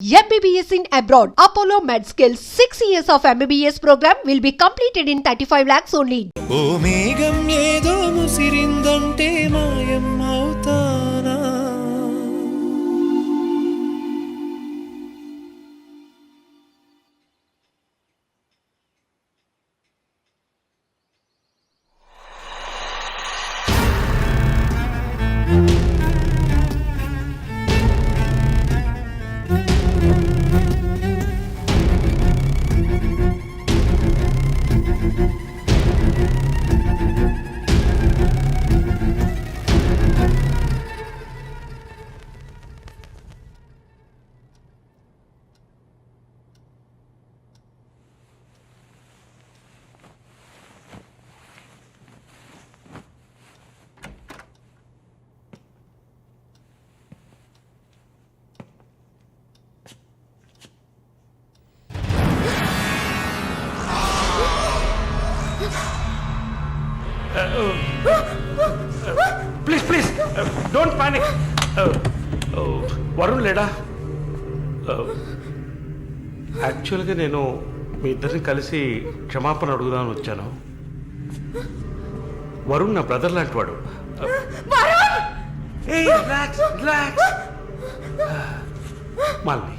MBBS in abroad. Apollo MedSkill 6 years of MBBS program will be completed in 35 lakhs only. ఓ మేఘం ఏదో ముసిరిందంటే మాయం యాక్చువల్గా నేను మీ ఇద్దరిని కలిసి క్షమాపణ అడుగుదామని వచ్చాను. వరుణ్ నా బ్రదర్ లాంటి వాడు. మాల్ని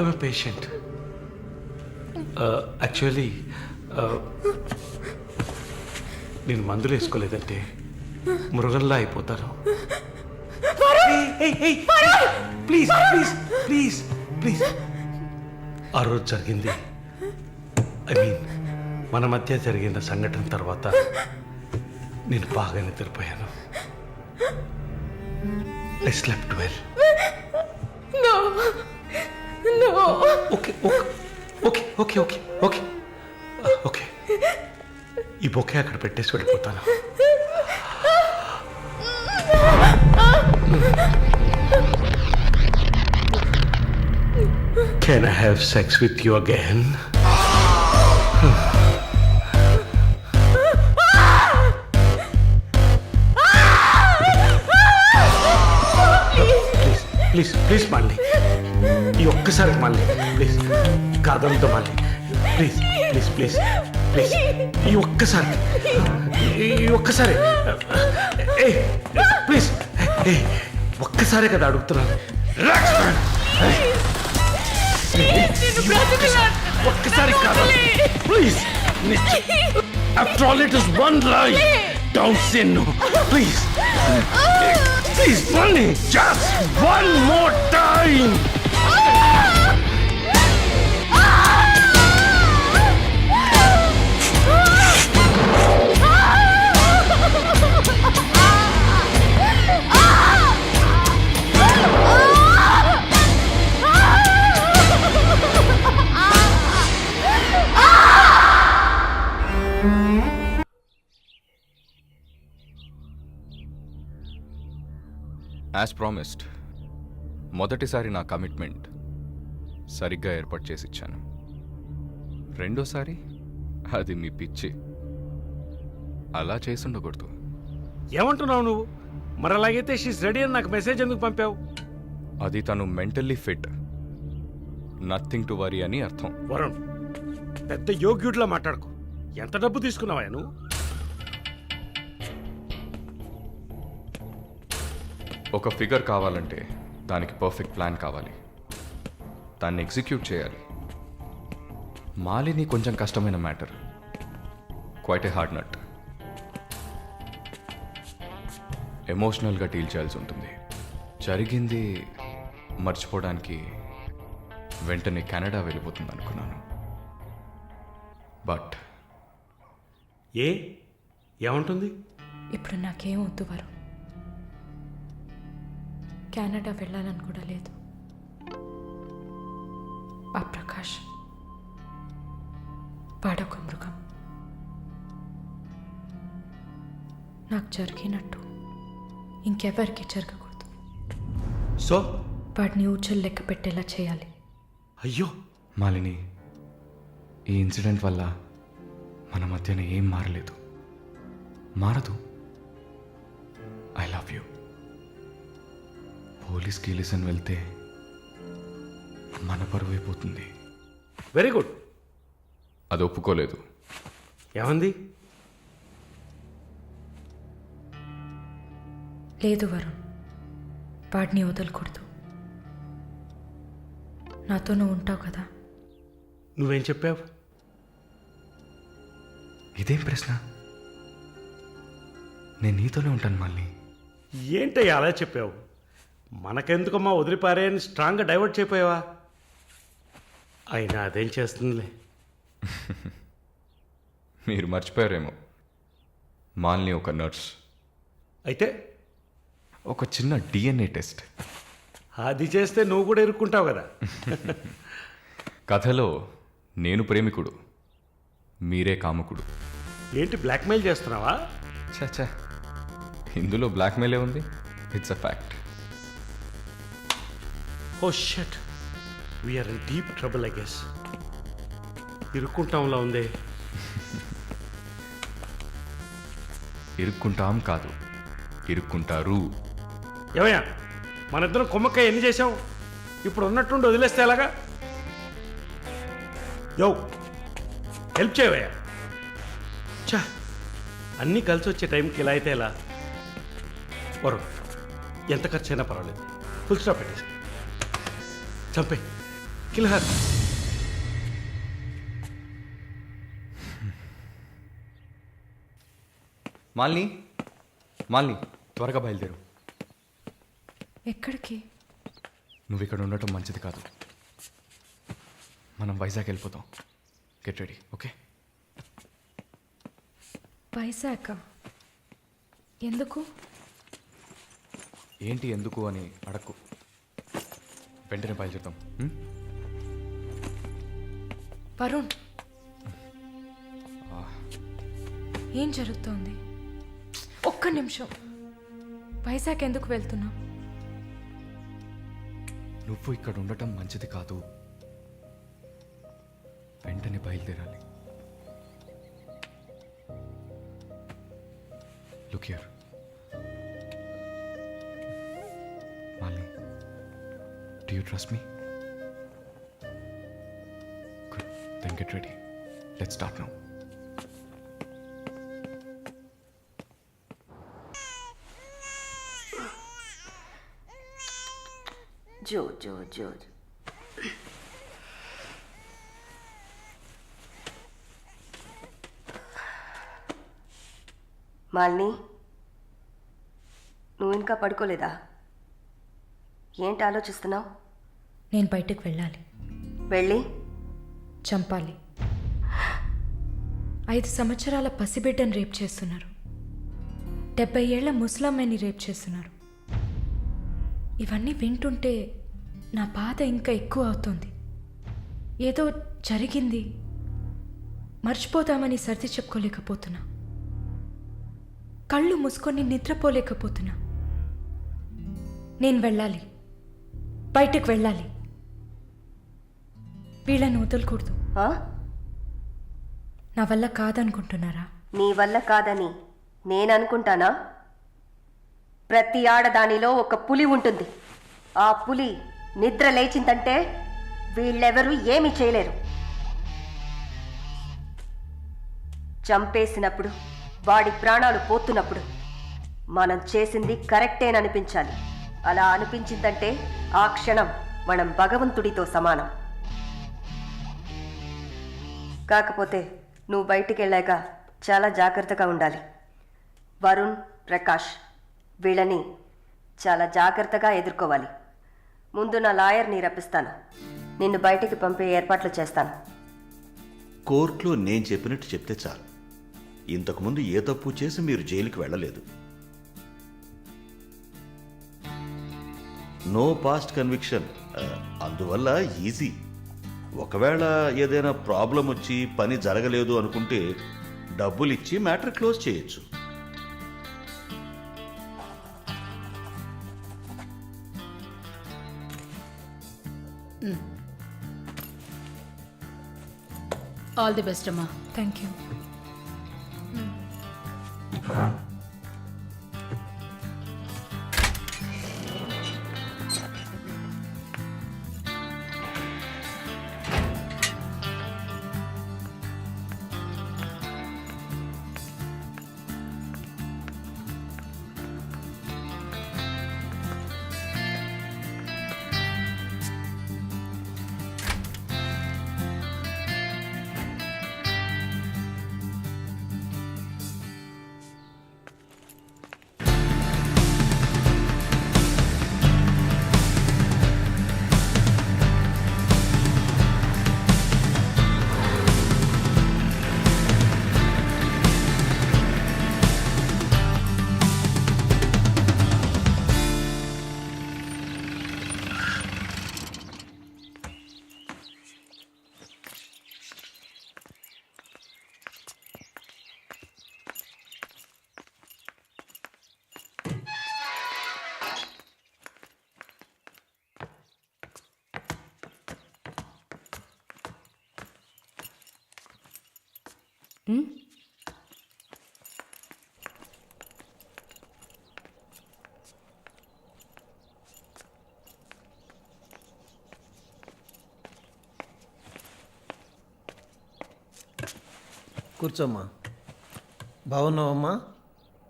ఐఎమ్ పేషెంట్ యాక్చువల్లీ నేను మందులు వేసుకోలేదంటే మృగంలా అయిపోతాను. ప్లీజ్ ప్లీజ్ ప్లీజ్ ప్లీజ్ ఆ రోజు జరిగింది. ఐ మీన్ మన మధ్య జరిగిన సంఘటన తర్వాత నేను బాగా నిద్రపోయాను. I slept well okay okay okay okay okay okay ఈ బొకే అక్కడ పెట్టేసి వెళ్ళిపోతాను. Can I have sex with you again please please please మళ్ళీ ఈ ఒక్కసారి మళ్ళీ ప్లీజ్ కాదంతో మళ్ళీ ప్లీజ్ ప్లీజ్ ప్లీజ్ ప్లీజ్ ఈ ఒక్కసారి ఈ ఒక్కసారి. ఏ ప్లీజ్ ఏ ఒక్కసారే కదా అడుగుతున్నాను. ఒక్కసారి కాదు please after all it is one life don't say no please please money just one more time as promised మొదటిసారి నా కమిట్మెంట్ సరిగ్గా ఏర్పాటు చేసి ఇచ్చాను రెండోసారి అది మీ పిచ్చి. అలా చేసి ఉండకూడదు ఏమంటున్నావు నువ్వు? మరి అలాగైతే షీస్ రెడీ అని నాకు మెసేజ్ ఎందుకు పంపావు? అది తను mentally fit nothing to worry అని అర్థం. వరుణ్ పెద్ద యోగ్యుడిలా మాట్లాడుకో. ఎంత డబ్బు తీసుకున్నావా నువ్వు? ఒక ఫిగర్ కావాలంటే దానికి పర్ఫెక్ట్ ప్లాన్ కావాలి. దాన్ని ఎగ్జిక్యూట్ చేయాలి. మాలిని కొంచెం కష్టమైన matter. Quite a hard nut ఎమోషనల్గా డీల్ చేయాల్సి ఉంటుంది. జరిగింది మర్చిపోవడానికి వెంటనే కెనడా వెళ్ళిపోతుంది అనుకున్నాను. బట్ ఏ? ఏమంటుంది? ఇప్పుడు నాకేం వద్దు వరుణ్. కెనడా వెళ్ళాలని కూడా లేదు. ఆ ప్రకాష్ వాడొక మృగం. నాకు జరిగినట్టు ఇంకెవరికి జరగకూడదు. సో? వాడిని ఊచలు లెక్క పెట్టేలా చేయాలి. అయ్యో! మాలిని ఈ ఇన్సిడెంట్ వల్ల మన మధ్యన ఏం మారలేదు. మారదు. I love you. పోలీస్ కీలిసన్ వెళ్తే మన పరువు అయిపోతుంది. వెరీ గుడ్ అది ఒప్పుకోలేదు. ఏమంది? లేదు వరుణ్ వాడిని వదలకూడదు. నాతో నువ్వు ఉంటావు కదా. నువ్వేం చెప్పావు? ఇదేం ప్రశ్న? నేను నీతోనే ఉంటాను మళ్ళీ. ఏంటయ్యా అలా చెప్పావు? మనకెందుకమ్మా వదిలిపారే అని స్ట్రాంగ్గా డైవర్ట్ చేయపోయావా? అయినా అదేం చేస్తుందిలే. మీరు మర్చిపోయారేమో. మాల్ని ఒక నర్స్ అయితే? ఒక చిన్న డిఎన్ఏ టెస్ట్ అది చేస్తే నువ్వు కూడా ఇరుక్కుంటావు కదా. కథలో నేను ప్రేమికుడు. మీరే కాముకుడు. ఏంటి బ్లాక్మెయిల్ చేస్తున్నావా? చచ్చా ఇందులో బ్లాక్మెయిలే ఉంది? It's a fact oh shit we are in deep trouble I guess ఇరుక్కుంటాంలా ఉందే. ఇరుక్కుంటాం కాదు. ఇరుక్కుంటారు. ఏమయ్యా మన ఇద్దరం కొమ్మక్కాయ ఎన్ని చేసాం ఇప్పుడు ఉన్నట్టుండి వదిలేస్తే ఎలాగా? యో హెల్ప్ చేయవయ్యా. చా అన్నీ కలిసి వచ్చే టైంకి ఇలా అయితే ఎలా? ఎంత ఖర్చు అయినా పర్వాలేదు. ఫుల్ స్టాప్ పెట్టేసి చంపే. కిల్హర్ మాల్ని మాల్ని త్వరగా బయలుదేరు. ఎక్కడికి? నువ్వు ఇక్కడ ఉండటం మంచిది కాదు. మనం వైజాగ్ వెళ్ళిపోతాం. Get ready okay Vizag? ఎందుకు? ఏంటి ఎందుకు అని అడక్కు. వెంటనే బయలుదేరుతాం? వరుణ్. ఏం జరుగుతోంది? ఒక్క నిమిషం. వైజాగ్ ఎందుకు వెళ్తున్నావు? నువ్వు ఇక్కడ ఉండటం మంచిది కాదు. వెంటనే బయలుదేరాలి. Look here do you trust me good then get ready let start now జో జో జో మాలిని నువ్వు ఇంకా పడుకోలేదా? ఏంటి ఆలోచిస్తున్నావు? నేను బయటకు వెళ్ళాలి. వెళ్ళి? చంపాలి. ఐదు సంవత్సరాల పసిబిడ్డను రేప్ చేస్తున్నారు. డెబ్బై ఏళ్ళ ముసలమ్మని రేప్ చేస్తున్నారు. ఇవన్నీ వింటుంటే నా బాధ ఇంకా ఎక్కువ అవుతుంది. ఏదో జరిగింది. మర్చిపోదామని సర్ది చెప్పుకోలేకపోతున్నా. కళ్ళు మూసుకొని నిద్రపోలేకపోతున్నా. నేను వెళ్ళాలి. బయటకు వెళ్ళాలి. వీళ్ళని వదలకూడదు. ఆ? నా వల్ల కాదనుకుంటున్నారా? నీ వల్ల కాదని నేను అనుకుంటానా ప్రతి ఆడదానిలో ఒక పులి ఉంటుంది. ఆ పులి నిద్ర లేచిందంటే వీళ్ళెవరూ ఏమీ చేయలేరు. చంపేసినప్పుడు వాడి ప్రాణాలు పోతున్నప్పుడు మనం చేసింది కరెక్టేననిపించాలి. అలా అనిపించిందంటే ఆ క్షణం మనం భగవంతుడితో సమానం. కాకపోతే నువ్వు బయటికి వెళ్ళాక చాలా జాగ్రత్తగా ఉండాలి. వరుణ్ ప్రకాష్ వీళ్ళని చాలా జాగ్రత్తగా ఎదుర్కోవాలి. ముందు నా లాయర్ని రప్పిస్తాను. నిన్ను బయటికి పంపే ఏర్పాట్లు చేస్తాను. కోర్టులో నేను చెప్పినట్టు చెప్తే చాలు. ఇంతకుముందు ఏ తప్పు చేసి మీరు జైలుకి వెళ్ళలేదు. నో పాస్ట్ కన్విక్షన్ అందువల్ల ఈజీ ఒకవేళ ఏదైనా ప్రాబ్లం వచ్చి పని జరగలేదు అనుకుంటే డబ్బులు ఇచ్చి మ్యాటర్ క్లోజ్ చేయొచ్చు ఆల్ ది బెస్ట్ అమ్మా థ్యాంక్ యూ కూర్చోమ్మా. బాగున్నావమ్మా?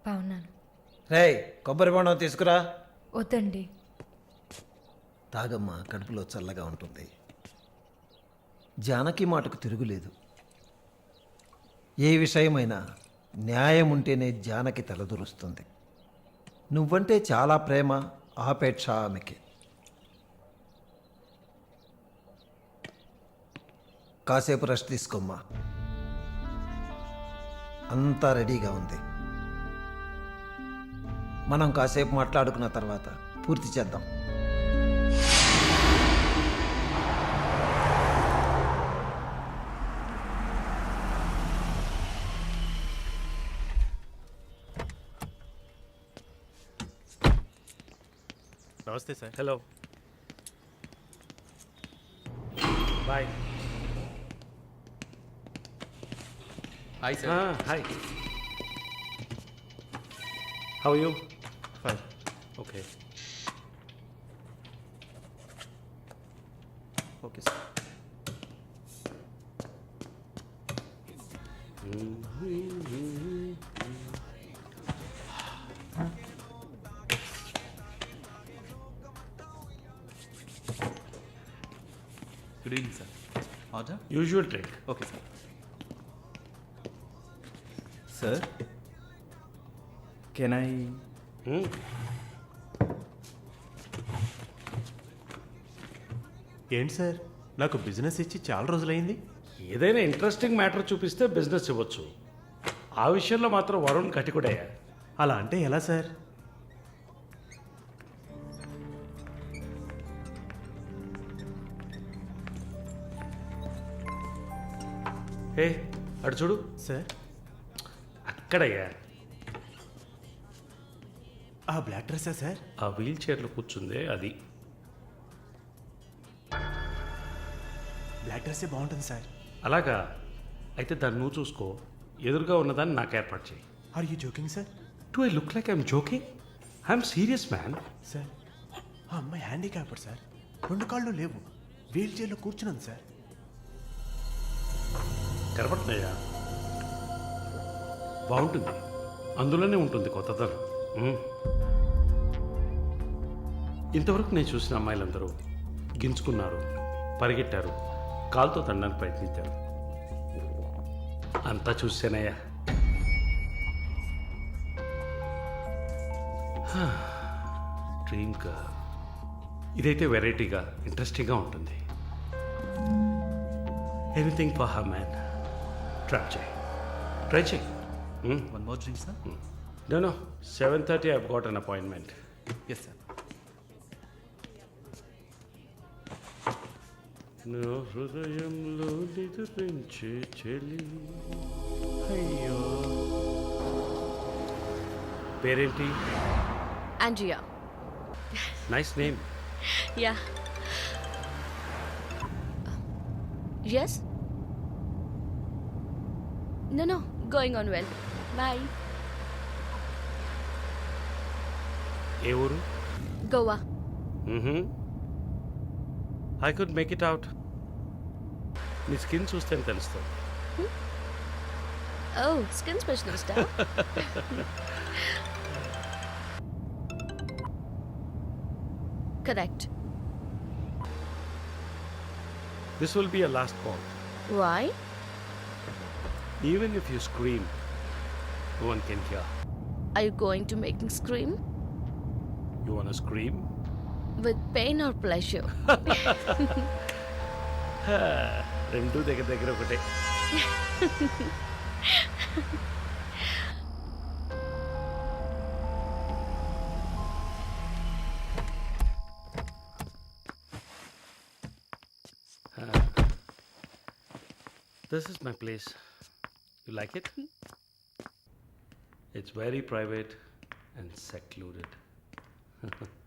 బాగున్నాను. రేయ్ కొబ్బరి బొండం తీసుకురా. వద్దండి. తాగమ్మా కడుపులో చల్లగా ఉంటుంది. జానకి మాటకు తిరుగులేదు. ఏ విషయమైనా న్యాయం ఉంటేనే జానకి తలదురుస్తుంది. నువ్వంటే చాలా ప్రేమ ఆపేక్ష ఆమెకి. కాసేపు రెస్ట్ తీసుకోమ్మా. అంతా రెడీగా ఉంది. మనం కాసేపు మాట్లాడుకున్న తర్వాత పూర్తి చేద్దాం. నమస్తే sir hello boy hi hi how you fine okay okay usual drink okay sir sir can I ఏంటి సార్? నాకు బిజినెస్ ఇచ్చి చాలా రోజులైంది. ఏదైనా ఇంట్రెస్టింగ్ మ్యాటర్ చూపిస్తే బిజినెస్ ఇవ్వచ్చు. ఆ విషయంలో మాత్రం వరుణ్ కటికుడయ్యా అలా అంటే ఎలా సార్? ఏ అటు చూడు. సార్. అక్కడయ్యా ఆ బ్లాక్ డ్రెస్సా సార్? ఆ వీల్ చైర్లో కూర్చుందే అది. బ్లాక్ డ్రెస్సే బాగుంటుంది సార్. అలాగా? అయితే దాన్ని నువ్వు చూసుకో. ఎదురుగా ఉన్నదాన్ని నాకు ఏర్పాటు చేయి. Are you joking sir to I look like I'm joking I'm serious man sir ఆ అమ్మాయి హ్యాండిక్యాప్డ్ సార్ రెండు కాళ్ళు లేవు. వీల్ చైర్లో కూర్చున్నాను సార్ కనపడుతున్నాయా? బాగుంటుంది. అందులోనే ఉంటుంది కొత్తదనం ఇంతవరకు నేను చూసిన అమ్మాయిలందరూ గింజుకున్నారు పరిగెట్టారు కాలుతో తండడానికి ప్రయత్నించారు. అంతా చూసానయ్యా. డ్రీమ్ గర్ల్ ఇదైతే వెరైటీగా ఇంట్రెస్టింగ్గా ఉంటుంది. Anything for her man try చేయి. ట్రై చేయి. One more drink sir no no seven thirty I've got an appointment yes sir నా హృదయంలో నిద్రించే చెలి. అయ్యో. పేరేంటి? Andrea. Nice name Yeah. Yes? No, no, going on well. Bye. ఏ ఊరు Goa. I could make it out నీ skin చూస్తేనే తెలుస్తుంది Oh, skin specialist, huh? Correct. This will be a last call Why? Even if you scream one can hear Are you going to make me scream? You one scream With pain or pleasure? రెండు దగ్గర దగ్గర ఒకటే This is my place. You like it? It's very private and secluded.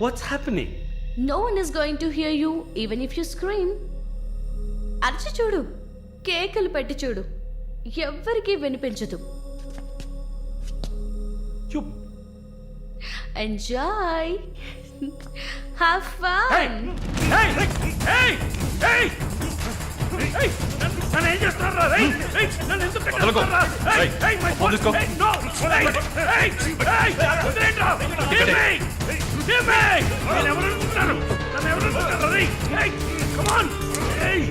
What's happening No one is going to hear you even if you scream. అరచి చూడు కేకలు పెట్టి చూడు ఎవ్వరికీ వినిపించదు యు ఎంజాయ్ హ్యావ్ ఫన్ ఏయ్ ఏయ్ ఏయ్ ఏయ్ నన్ను ఏం చేస్తున్నారా రేయ్ ఏయ్ నన్ను ఎందుకు కట్టేస్తున్నారా ఏయ్ ఏయ్ మై ఫోన్ తీసుకో. ఏయ్ నో ఏయ్ ఏయ్ ఏయ్ వదిలేండ్రా గివ్ మీ గివ్ మీ నేను ఎవరు అనుకుంటున్నారు? నన్ను ఎవరు అనుకుంటున్నారు? రేయ్ ఏయ్ కమ్ ఆన్ ఏయ్ ఏయ్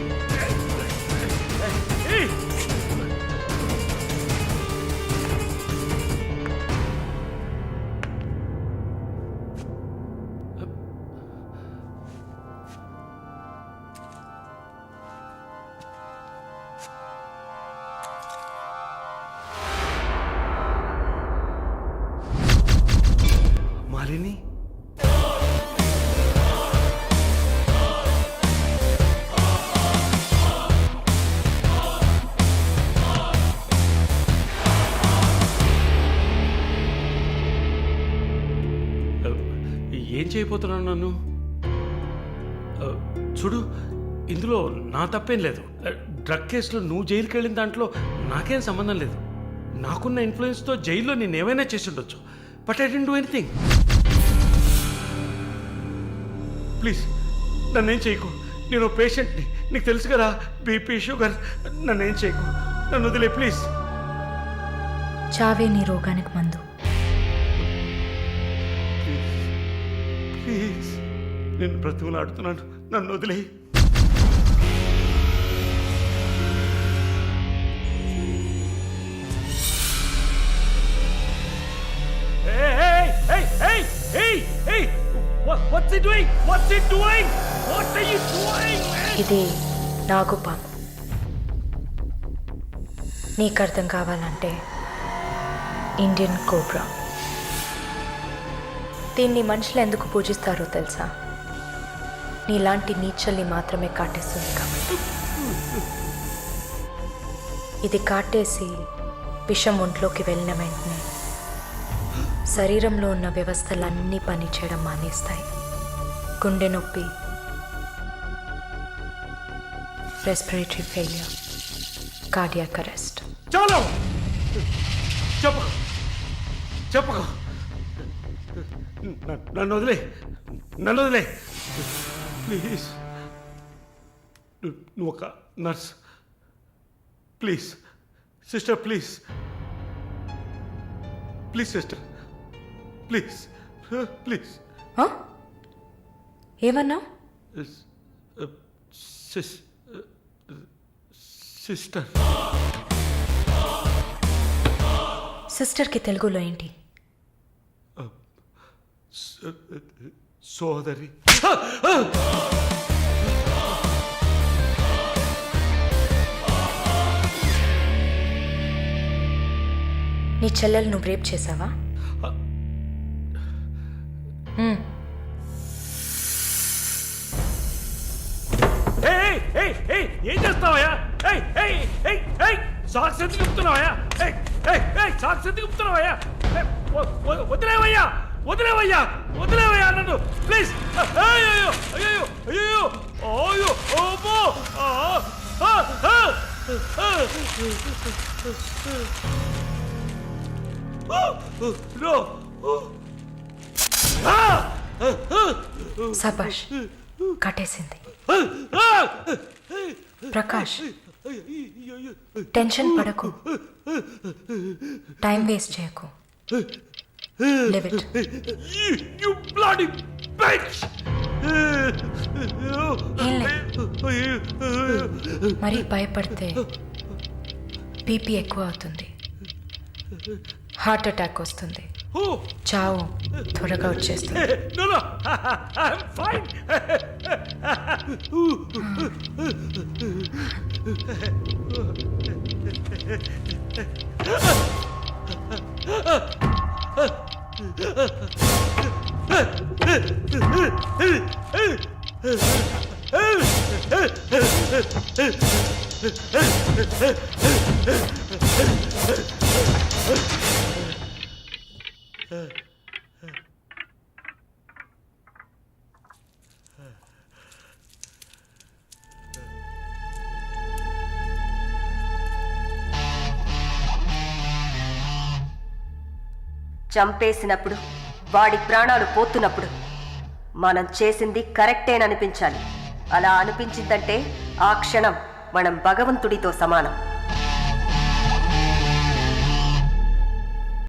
చేయబోతున్నాను నన్ను? చూడు ఇందులో నా తప్పేం లేదు. డ్రగ్ కేసులో నువ్వు జైలుకి వెళ్ళిన దాంట్లో నాకేం సంబంధం లేదు. నాకున్న ఇన్ఫ్లుయెన్స్తో జైల్లో నేను ఏమైనా చేసి ఉండొచ్చు but I didn't do anything. Please నన్నేం చేయకు. నేను పేషెంట్ని. నీకు తెలుసు కదా బీపీ షుగర్ నన్నేం చేయకు. నన్ను వదిలే ప్లీజ్. చావే నీ రోగానికి మందు. What are you doing, man? ఇది నాగు పాము నీకు అర్థం కావాలంటే ఇండియన్ కోబ్రా. దీన్ని మనుషులు ఎందుకు పూజిస్తారో తెలుసా? నీలాంటి నీచల్ని మాత్రమే కాటేస్తుంది కాబట్టి. ఇది కాటేసి విషం ఒంట్లోకి వెళ్ళిన వెంటనే శరీరంలో ఉన్న వ్యవస్థలన్నీ పనిచేయడం మానేస్తాయి. గుండె నొప్పి రెస్పిరేటరీ ఫెయిలియర్ కార్డియాక్ అరెస్ట్ చెప్పు చెప్పు నన్ను వదిలే. నన్ను వదిలే. ప్లీజ్. నువ్వు ఒక nurse. Please. Sister please. Please sister. Please. Please. ఏమన్నా సిస్ సిస్టర్. సిస్టర్కి తెలుగులో ఏంటి? సోదరి. నీ చెల్లెలు నువ్వు రేప్ చేసావా మ్మ్. ఏయ్ ఏయ్ ఏయ్ ఏం చేస్తావయ్యా ఏయ్ ఏయ్ ఏయ్ ఏయ్ సాక్స్ ఎందుకు చెప్తున్నావయ్యా ఏయ్ ఏయ్ ఏయ్ సాక్స్ ఎందుకు చెప్తున్నావయ్యా ఏయ్, వ- వ- వదిలేవయ్యా వదిలేవయ్యా వదిలేవయ్యా నన్ను ప్లీజ్ అయ్యో అయ్యో అయ్యో అయ్యో. నో ఆ! సబాష్ కట్టేసింది. ప్రకాష్ టెన్షన్ పడకు. టైం వేస్ట్ చేయకు. Live it. You, you bloody bitch! మరి భయపడితే బీపీ ఎక్కువ అవుతుంది. హార్ట్ అటాక్ వస్తుంది. చావు త్వరగా వచ్చేస్తుంది. Ah! Uh... చంపేసినప్పుడు వాడి ప్రాణాలు పోతున్నప్పుడు మనం చేసింది కరెక్టేననిపించాలి. అలా అనిపించిందంటే ఆ క్షణం మనం భగవంతుడితో సమానం.